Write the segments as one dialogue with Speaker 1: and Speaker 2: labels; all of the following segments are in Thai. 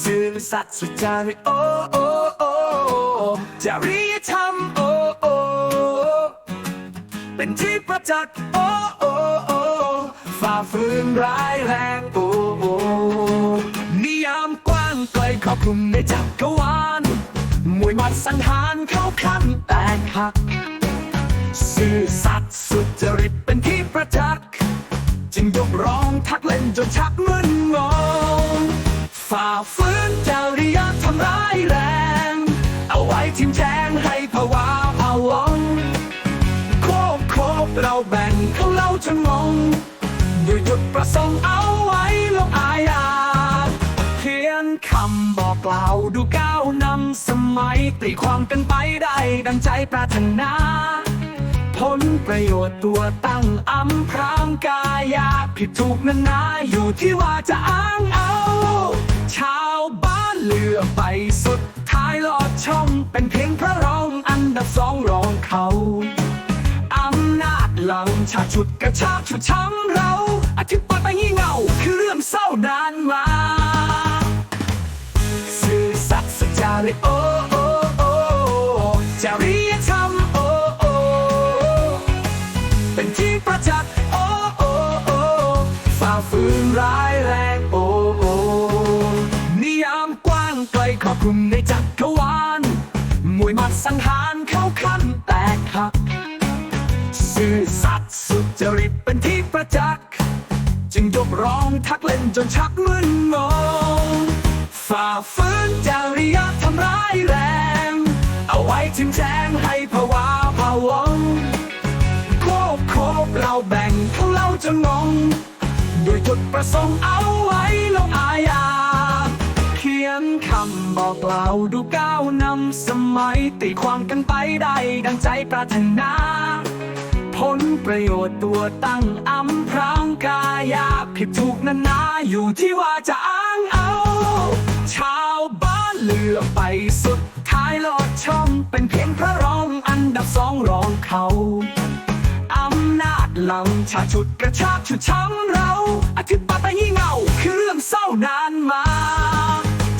Speaker 1: ซื่อสัตย์สุจริตโอ้โอ้โอ้จริยธรรมโอ้โอ้เป็นที่ประจักษ์โอ้โอ้โอ้ฝ่าฝืนร้ายแรงโอ้โอ้นิยามกว้างไกลครอบคลุมในจักรวาลมวยมัดสังหารเข้าขั้นแตกหักซื่อสัตย์สุจริตเป็นที่ประจักษ์จึงยกร้องทักเล่นจนชักมึน งให้ภาวะพะวังโคบโคบเราแบ่งเขาเล่าจนงงด้วยจุดประสงค์เอาไว้ลงอาญาเขียนคำบอกกล่าวดูก้าวนำสมัยตีความกันไปได้ดังใจปรารถนาผลประโยชน์ตัวตั้งอำพรางกายาผิดถูกนั้นาอยู่ที่ว่าจะอ้างเอา ชาวบ้านเลือกไปสุด ลอดช่องเป็นเพียงพระรองอันดับสองรองเขาอำนาจหลังชาชุดกระชากชุดช้ำเราอธิปไตยงี่เง่าคือเรื่องเศร้านานมาซื่อสัตย์สัจจาริโอโอโอจริยธรรมโอโอเป็นที่ประจักษ์โอโอโอฝ่าฝืนร้ายแรงโอโอนิยามกว้างไกลครอบคลุมในจักร จริตเป็นที่ประจักษ์จึงยกร้องทักเล่นจนชักมึนงงฝ่าฝืนจริยธรรมร้ายแรง เอาไว้ทิมแทงให้ภาวะพะวังโคบโคบเราแบ่งเขาเล่าจนงงด้วยจุดประสงค์เอาไว้ลงอาญาเขียนคำบอกกล่าวดูก้าวนำสมัยตีความกันไปได้ดังใจปรารถนา ลประโยชน์ตัวตั้งอำพรางกายาผิดถูกนั้นาอยู่ที่ว่าจะอ้างเอา ชาวบ้านเลือกไปสุดท้ายลอดช่องเป็นเพียงพระรองอันดับสองรองเขาอำนาจหลังชาชุดกระชากชุดช้ำเราอธิปไตยี่เงาคือเรื่องเศร้านานมา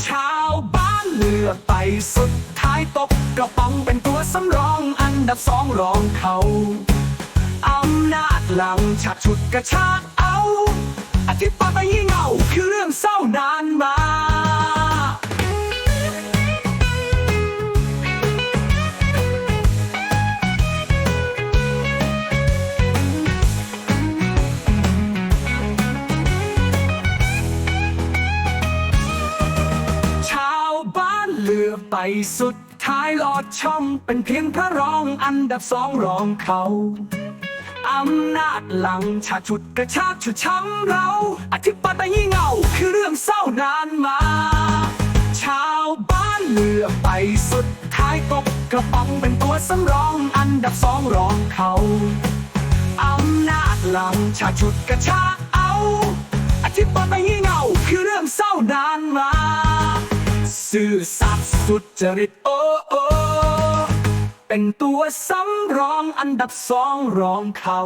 Speaker 1: ชาวบ้านเลือกไปสุดท้ายตกกระป๋องเป็นตัวสำรองอันดับสองรองเขา อำนาจหลังฉากฉุดกระชากเอาอธิปไตยงี่เง่าคือเรื่องเศร้านานมาชาวบ้านเลือกไปสุดท้ายลอดช่องเป็นเพียงพระรองอันดับสองรองเขา อำนาจหลังชาชุดกระชากชุดช้ำเรา อธิปไตยงี่เงาคือเรื่องเศร้านานมา ชาวบ้านเลือกไปสุดท้ายตกกระป๋องเป็นตัวสำรอง อันดับสองรองเขาอำนาจหลังชาชุดกระชากเอา อธิปไตยงี่เงาคือเรื่องเศร้านานมา ซื่อสัตย์สุจริตโอ้โอ้ เป็นตัวสำรองอันดับสองรองเขา